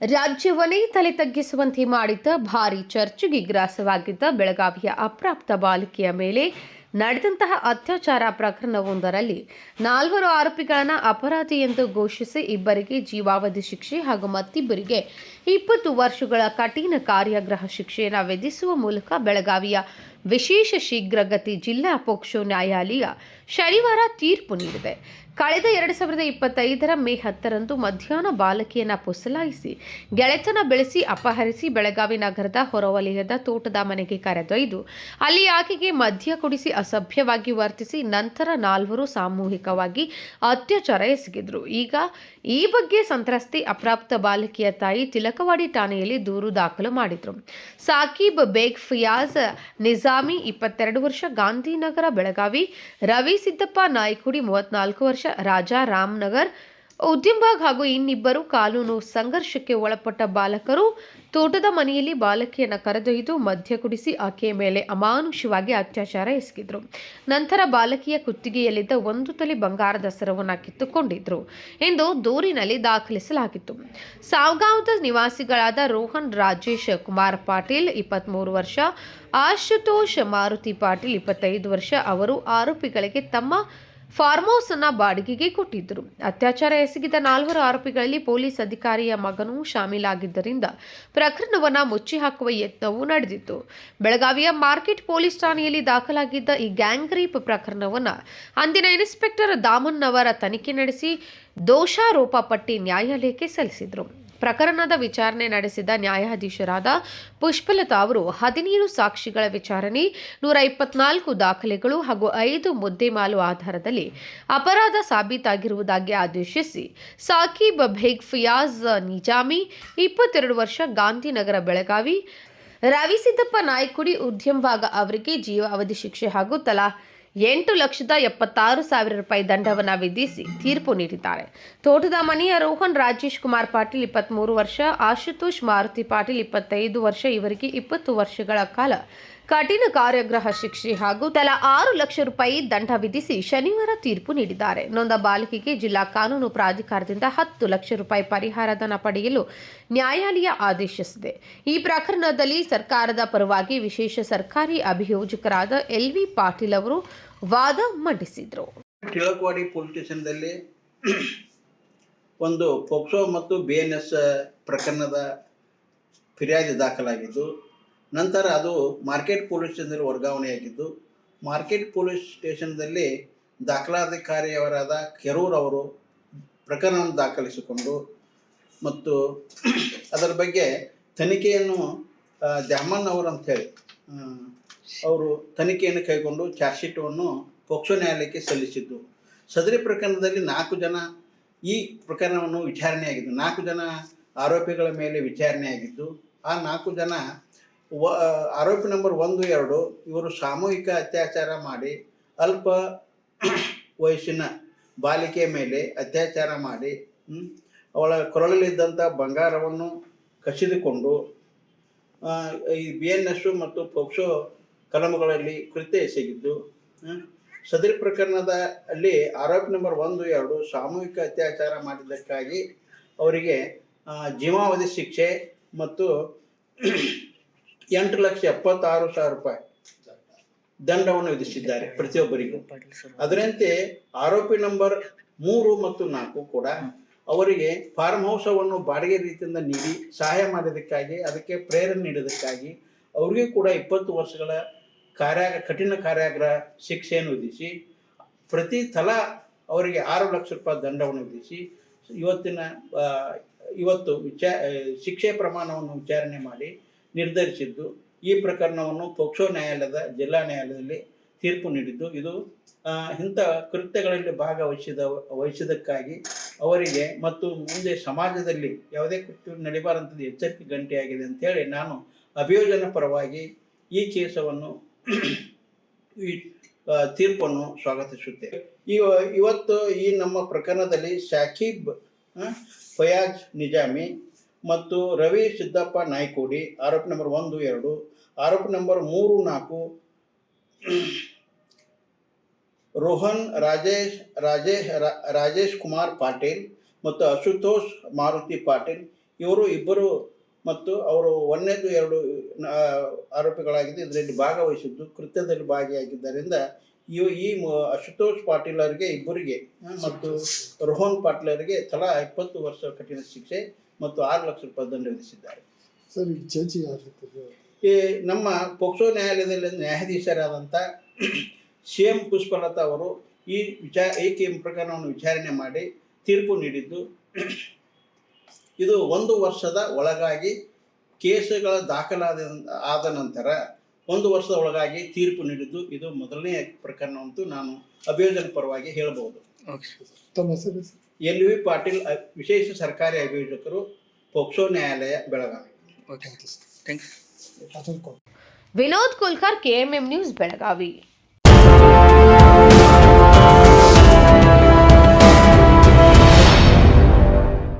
ರಾಜ್ಯವನ್ನೇ ತಲೆ ತಗ್ಗಿಸುವಂತೆ ಮಾಡಿದ್ದ ಭಾರೀ ಚರ್ಚೆಗೆ ಗ್ರಾಸವಾಗಿದ್ದ ಬೆಳಗಾವಿಯ ಅಪ್ರಾಪ್ತ ಬಾಲಿಕೆಯ ಮೇಲೆ ನಡೆದಂತಹ ಅತ್ಯಾಚಾರ ಪ್ರಕರಣವೊಂದರಲ್ಲಿ ನಾಲ್ವರು ಆರೋಪಿಗಳನ್ನು ಅಪರಾಧಿ ಎಂದು ಘೋಷಿಸಿ ಇಬ್ಬರಿಗೆ ಜೀವಾವಧಿ ಶಿಕ್ಷೆ ಹಾಗೂ ಮತ್ತಿಬ್ಬರಿಗೆ ಇಪ್ಪತ್ತು ವರ್ಷಗಳ ಕಠಿಣ ಕಾರ್ಯಾಗ್ರಹ ಶಿಕ್ಷೆಯನ್ನು ವಿಧಿಸುವ ಮೂಲಕ ಬೆಳಗಾವಿಯ ವಿಶೇಷ ಶೀಘ್ರಗತಿ ಜಿಲ್ಲಾ ಪೋಕ್ಸೋ ನ್ಯಾಯಾಲಯ ಶನಿವಾರ ತೀರ್ಪು ನೀಡಿದೆ. ಕಳೆದ ಎರಡು ಸಾವಿರದ ಇಪ್ಪತ್ತೈದರ ಮೇ ಹತ್ತರಂದು ಮಧ್ಯಾಹ್ನ ಬಾಲಕಿಯನ್ನ ಪುಸಲಾಯಿಸಿ, ಗೆಳೆತನ ಬೆಳೆಸಿ, ಅಪಹರಿಸಿ ಬೆಳಗಾವಿ ನಗರದ ಹೊರವಲಯದ ತೋಟದ ಮನೆಗೆ ಕರೆದೊಯ್ದು, ಅಲ್ಲಿ ಆಕೆಗೆ ಮದ್ಯ ಕುಡಿಸಿ ಅಸಭ್ಯವಾಗಿ ವರ್ತಿಸಿ ನಂತರ ನಾಲ್ವರು ಸಾಮೂಹಿಕವಾಗಿ ಅತ್ಯಾಚಾರ ಎಸಗಿದ್ರು. ಈಗ ಈ ಬಗ್ಗೆ ಸಂತ್ರಸ್ತೆ, ಅಪ್ರಾಪ್ತ ಬಾಲಕಿಯ ತಾಯಿ ತಿಲಕವಾಡಿ ಠಾಣೆಯಲ್ಲಿ ದೂರು ದಾಖಲು ಮಾಡಿದ್ರು. ಸಾಕಿಬ್ ಬೇಗ್ ಫಿಯಾಜ್ ನಿಜಾಮಿ, ಇಪ್ಪತ್ತೆರಡು ವರ್ಷ, ಗಾಂಧಿನಗರ, ಬೆಳಗಾವಿ, ರವಿ ಸಿದ್ದಪ್ಪ ನಾಯ್ಕುಡಿ, ಮೂವತ್ನಾಲ್ಕು ವರ್ಷ ರಾಜಾ, ರಾಮ್ನಗರ್ ಉದ್ಯಂಬಾಗ್ ಹಾಗೂ ಇನ್ನಿಬ್ಬರು ಕಾನೂನು ಸಂಘರ್ಷಕ್ಕೆ ಒಳಪಟ್ಟ ಬಾಲಕರು ತೋಟದ ಮನೆಯಲ್ಲಿ ಬಾಲಕಿಯನ್ನು ಕರೆದೊಯ್ದು ಮದ್ಯ ಕುಡಿಸಿ ಆಕೆಯ ಮೇಲೆ ಅಮಾನುಷವಾಗಿ ಅತ್ಯಾಚಾರ ಎಸಗಿದ್ರು. ನಂತರ ಬಾಲಕಿಯ ಕುತ್ತಿಗೆಯಲ್ಲಿದ್ದ ಒಂದು ತಲೆ ಬಂಗಾರದ ಸರವನ್ನು ಕಿತ್ತುಕೊಂಡಿದ್ರು ಎಂದು ದೂರಿನಲ್ಲಿ ದಾಖಲಿಸಲಾಗಿತ್ತು. ಸಾವ್ಗಾಂವದ ನಿವಾಸಿಗಳಾದ ರೋಹನ್, ರಾಜೇಶ್ ಕುಮಾರ್ ಪಾಟೀಲ್ ಇಪ್ಪತ್ತ್ಮೂರು ವರ್ಷ, ಆಶುತೋಷ್ ಮಾರುತಿ ಪಾಟೀಲ್ ಇಪ್ಪತ್ತೈದು ವರ್ಷ, ಅವರು ಆರೋಪಿಗಳಿಗೆ ತಮ್ಮ ಫಾರ್ಮ್ ಹೌಸ್ ಅನ್ನ ಬಾಡಿಗೆಗೆ ಕೊಟ್ಟಿದ್ದರು. ಅತ್ಯಾಚಾರ ಎಸಗಿದ ನಾಲ್ವರು ಆರೋಪಿಗಳಲ್ಲಿ ಪೊಲೀಸ್ ಅಧಿಕಾರಿಯ ಮಗನೂ ಶಾಮೀಲಾಗಿದ್ದರಿಂದ ಪ್ರಕರಣವನ್ನು ಮುಚ್ಚಿ ಹಾಕುವ ಯತ್ನವೂ ನಡೆದಿತ್ತು. ಬೆಳಗಾವಿಯ ಮಾರ್ಕೆಟ್ ಪೊಲೀಸ್ ಠಾಣೆಯಲ್ಲಿ ದಾಖಲಾಗಿದ್ದ ಈ ಗ್ಯಾಂಗ್ ರೇಪ್ ಪ್ರಕರಣವನ್ನು ಅಂದಿನ ಇನ್ಸ್ಪೆಕ್ಟರ್ ದಾಮನ್ ಅವರ ತನಿಖೆ ನಡೆಸಿ ದೋಷಾರೋಪ ಪಟ್ಟಿ ನ್ಯಾಯಾಲಯಕ್ಕೆ ಸಲ್ಲಿಸಿದರು. ಪ್ರಕರಣದ ವಿಚಾರಣೆ ನಡೆಸಿದ ನ್ಯಾಯಾಧೀಶರಾದ ಪುಷ್ಪಲತಾ ಅವರು ಹದಿನೇಳು ಸಾಕ್ಷಿಗಳ ವಿಚಾರಣೆ, ನೂರ ಇಪ್ಪತ್ನಾಲ್ಕು ದಾಖಲೆಗಳು ಹಾಗೂ ಐದು ಮುದ್ದೆಮಾಲು ಆಧಾರದಲ್ಲಿ ಅಪರಾಧ ಸಾಬೀತಾಗಿರುವುದಾಗಿ ಆದೇಶಿಸಿ, ಸಾಕಿಬ್ ಬೇಗ್ ಫಿಯಾಜ್ ನಿಜಾಮಿ, ಇಪ್ಪತ್ತೆರಡು ವರ್ಷ ಗಾಂಧಿನಗರ ಬೆಳಗಾವಿ, ರವಿಸಿದ್ದಪ್ಪ ನಾಯ್ಕುಡಿ ಉದ್ಯಂಭಾಗ ಅವರಿಗೆ ಜೀವಾವಧಿ ಶಿಕ್ಷೆ ಹಾಗೂ ತಲಾ ಎಂಟು ಲಕ್ಷದ ಎಪ್ಪತ್ತಾರು ಸಾವಿರ ರೂಪಾಯಿ ದಂಡವನ್ನು ವಿಧಿಸಿ ತೀರ್ಪು ನೀಡಿದ್ದಾರೆ. ತೋಟದ ಮನೆಯ ರೋಹನ್ ರಾಜೇಶ್ ಕುಮಾರ್ ಪಾಟೀಲ್ ಇಪ್ಪತ್ತ್ಮೂರು ವರ್ಷ, ಆಶುತೋಷ್ ಮಾರುತಿ ಪಾಟೀಲ್ ಇಪ್ಪತ್ತೈದು ವರ್ಷ, ಇವರಿಗೆ ಇಪ್ಪತ್ತು ವರ್ಷಗಳ ಕಾಲ. ಕಠಿಣ ಕಾರ್ಯಗ್ರಹ ಶಿಕ್ಷೆ ಹಾಗೂ ತಲಾ ಆರು ಲಕ್ಷ ರೂಪಾಯಿ ದಂಡ ವಿಧಿಸಿ ಶನಿವಾರ ತೀರ್ಪು ನೀಡಿದ್ದಾರೆ. ನೊಂದ ಬಾಲಕಿಗೆ ಜಿಲ್ಲಾ ಕಾನೂನು ಪ್ರಾಧಿಕಾರದಿಂದ ಹತ್ತು ಲಕ್ಷ ರೂಪಾಯಿ ಪರಿಹಾರಧನ ಪಡೆಯಲು ನ್ಯಾಯಾಲಯ ಆದೇಶಿಸಿದೆ. ಈ ಪ್ರಕರಣದಲ್ಲಿ ಸರ್ಕಾರದ ಪರವಾಗಿ ವಿಶೇಷ ಸರ್ಕಾರಿ ಅಭಿಯೋಜಕರಾದ ಎಲ್ ವಿ ಪಾಟೀಲ್ ಅವರು ವಾದ ಮಂಡಿಸಿದರು. ಪೊಲೀಸ್ ಸ್ಟೇಷನ್ದಲ್ಲಿ ಒಂದು ಪೋಕ್ಸೋ ಮತ್ತು ಬಿ ಎನ್ ಎಸ್ ಪ್ರಕರಣದ ಫಿರ್ಯಾದಿ ದಾಖಲಾಗಿದ್ದು ನಂತರ ಅದು ಮಾರ್ಕೆಟ್ ಪೊಲೀಸ್ ಸ್ಟೇಷನ್ ವರ್ಗಾವಣೆಯಾಗಿದ್ದು, ಮಾರ್ಕೆಟ್ ಪೊಲೀಸ್ ಸ್ಟೇಷನ್ದಲ್ಲಿ ದಾಖಲಾಧಿಕಾರಿಯವರಾದ ಕೆರೂರ್ ಅವರು ಪ್ರಕರಣವನ್ನು ದಾಖಲಿಸಿಕೊಂಡು ಮತ್ತು ಅದರ ಬಗ್ಗೆ ತನಿಖೆಯನ್ನು ಜಾಮನ್ ಅವರು ಅಂಥೇಳಿ ಅವರು ತನಿಖೆಯನ್ನು ಕೈಗೊಂಡು ಚಾರ್ಜ್ ಶೀಟನ್ನು ಪೋಕ್ಸೋ ನ್ಯಾಯಾಲಯಕ್ಕೆ ಸಲ್ಲಿಸಿದ್ದು. ಸದರಿ ಪ್ರಕರಣದಲ್ಲಿ ನಾಲ್ಕು ಜನ ಈ ಪ್ರಕರಣವನ್ನು ವಿಚಾರಣೆಯಾಗಿದ್ದು, ನಾಲ್ಕು ಜನ ಆರೋಪಿಗಳ ಮೇಲೆ ವಿಚಾರಣೆಯಾಗಿದ್ದು, ಆ ನಾಲ್ಕು ಜನ ವ, ಆರೋಪಿ ನಂಬರ್ ಒಂದು, ಎರಡು, ಇವರು ಸಾಮೂಹಿಕ ಅತ್ಯಾಚಾರ ಮಾಡಿ ಅಲ್ಪ ವಯಸ್ಸಿನ ಬಾಲಿಕೆ ಮೇಲೆ ಅತ್ಯಾಚಾರ ಮಾಡಿ ಅವಳ ಕೊರಳಲ್ಲಿದ್ದಂಥ ಬಂಗಾರವನ್ನು ಕಸಿದುಕೊಂಡು ಈ ಬಿ ಎನ್ ಎಸ್ಸು ಮತ್ತು ಪೋಕ್ಸೋ ಕಲಮಗಳಲ್ಲಿ ಕೃತ್ಯ ಎಸಗಿದ್ದು ಸದರಿ ಪ್ರಕರಣದ ಅಲ್ಲಿ ಆರೋಪಿ ನಂಬರ್ ಒಂದು, ಎರಡು ಸಾಮೂಹಿಕ ಅತ್ಯಾಚಾರ ಮಾಡಿದ್ದಕ್ಕಾಗಿ ಅವರಿಗೆ ಜೀವಾವಧಿ ಶಿಕ್ಷೆ ಮತ್ತು ಎಂಟು ಲಕ್ಷ ಎಪ್ಪತ್ತಾರು ಸಾವಿರ ರೂಪಾಯಿ ದಂಡವನ್ನು ವಿಧಿಸಿದ್ದಾರೆ ಪ್ರತಿಯೊಬ್ಬರಿಗೂ. ಅದರಂತೆ ಆರೋಪಿ ನಂಬರ್ ಮೂರು ಮತ್ತು ನಾಲ್ಕು ಕೂಡ ಅವರಿಗೆ ಫಾರ್ಮ್ ಹೌಸವನ್ನು ಬಾಡಿಗೆ ರೀತಿಯಿಂದ ನೀಡಿ ಸಹಾಯ ಮಾಡೋದಕ್ಕಾಗಿ ಅದಕ್ಕೆ ಪ್ರೇರಣೆ ನೀಡೋದಕ್ಕಾಗಿ ಅವರಿಗೂ ಕೂಡ ಇಪ್ಪತ್ತು ವರ್ಷಗಳ ಕಾರ್ಯ ಕಠಿಣ ಕಾರ್ಯಾಗ್ರಹ ಶಿಕ್ಷೆಯನ್ನು ವಿಧಿಸಿ, ಪ್ರತಿ ತಲಾ ಅವರಿಗೆ ಆರು ಲಕ್ಷ ರೂಪಾಯಿ ದಂಡವನ್ನು ವಿಧಿಸಿ, ಇವತ್ತಿನ ಇವತ್ತು ವಿಚಾ, ಶಿಕ್ಷೆ ಪ್ರಮಾಣವನ್ನು ವಿಚಾರಣೆ ಮಾಡಿ ನಿರ್ಧರಿಸಿದ್ದು. ಈ ಪ್ರಕರಣವನ್ನು ಪೋಕ್ಸೋ ನ್ಯಾಯಾಲಯದ, ಜಿಲ್ಲಾ ನ್ಯಾಯಾಲಯದಲ್ಲಿ ತೀರ್ಪು ನೀಡಿದ್ದು. ಇದು ಇಂಥ ಕೃತ್ಯಗಳಲ್ಲಿ ಭಾಗವಹಿಸಿದ, ವಹಿಸಿದ್ದಕ್ಕಾಗಿ ಅವರಿಗೆ ಮತ್ತು ಮುಂದೆ ಸಮಾಜದಲ್ಲಿ ಯಾವುದೇ ಕೃತ್ಯ ನಡಿಬಾರಂಥದ್ದು ಎಚ್ಚರಿಕೆ ಗಂಟೆಯಾಗಿದೆ ಅಂತೇಳಿ ನಾನು ಅಭಿಯೋಜನ ಪರವಾಗಿ ಈ ಕೇಸವನ್ನು ಈ ತೀರ್ಪನ್ನು ಸ್ವಾಗತಿಸುತ್ತೇವೆ. ಇವ ಇವತ್ತು ಈ ನಮ್ಮ ಪ್ರಕರಣದಲ್ಲಿ ಶಾಕಿಬ್ ಫಯಾಜ್ ನಿಜಾಮಿ ಮತ್ತು ರವಿ ಸಿದ್ದಪ್ಪ ನಾಯ್ಕೋಡಿ, ಆರೋಪ ನಂಬರ್ ಒಂದು, ಎರಡು, ಆರೋಪ ನಂಬರ್ ಮೂರು, ನಾಲ್ಕು, ರೋಹನ್, ರಾಜೇಶ್ ರಾಜೇಶ್ ರಾಜೇಶ್ ಕುಮಾರ್ ಪಾಟೀಲ್ ಮತ್ತು ಅಶುತೋಷ್ ಮಾರುತಿ ಪಾಟೀಲ್, ಇವರು ಇಬ್ಬರು ಮತ್ತು ಅವರು ಒಂದನೇದು ಎರಡು ಆರೋಪಿಗಳಾಗಿದ್ದು, ಇದರಲ್ಲಿ ಭಾಗವಹಿಸಿದ್ದು ಕೃತ್ಯದಲ್ಲಿ ಭಾಗಿಯಾಗಿದ್ದರಿಂದ ಇವು ಈ ಅಶುತೋಷ್ ಪಾಟೀಲ್ ಅವರಿಗೆ ಇಬ್ಬರಿಗೆ ಮತ್ತು ರೋಹನ್ ಪಾಟೀಲ್ ಅವರಿಗೆ ತಲಾ ಇಪ್ಪತ್ತು ವರ್ಷ ಕಠಿಣ ಶಿಕ್ಷೆ ಮತ್ತು ಆರು ಲಕ್ಷ ರೂಪಾಯಿ ದಂಡ ವಿಧಿಸಿದ್ದಾರೆ ಸರ್? ಈ ನಮ್ಮ ಪೋಕ್ಸೋ ನ್ಯಾಯಾಲಯದಲ್ಲಿ ನ್ಯಾಯಾಧೀಶರಾದಂಥ ಸಿ ಎಂ ಪುಷ್ಪಲತಾ ಅವರು ಈ ವಿಚಾರ ಈ ಪ್ರಕರಣವನ್ನು ವಿಚಾರಣೆ ಮಾಡಿ ತೀರ್ಪು ನೀಡಿದ್ದು ಇದು ಒಂದು ವರ್ಷದ ಒಳಗಾಗಿ ಕೇಸುಗಳ ದಾಖಲಾದ ಆದ ನಂತರ ಒಂದು ವರ್ಷದ ಒಳಗಾಗಿ ತೀರ್ಪು ನೀಡಿದ್ದು ಇದು ಮೊದಲನೇ ಪ್ರಕರಣವಂತೂ ನಾನು ಅಭಿಯೋಜನ ಪರವಾಗಿ ಹೇಳಬಹುದು ತಮ್ಮ ಹೆಸರು? ಸರ್? ಎಲ್ ವಿ ಪಾಟೀಲ್ ವಿಶೇಷ ಸರ್ಕಾರಿ ಅಭಿಯೋಜಕರು ಪೋಕ್ಸೋ ನ್ಯಾಯಾಲಯ Belagavi. Vinod Kulkar KMM news Belagavi.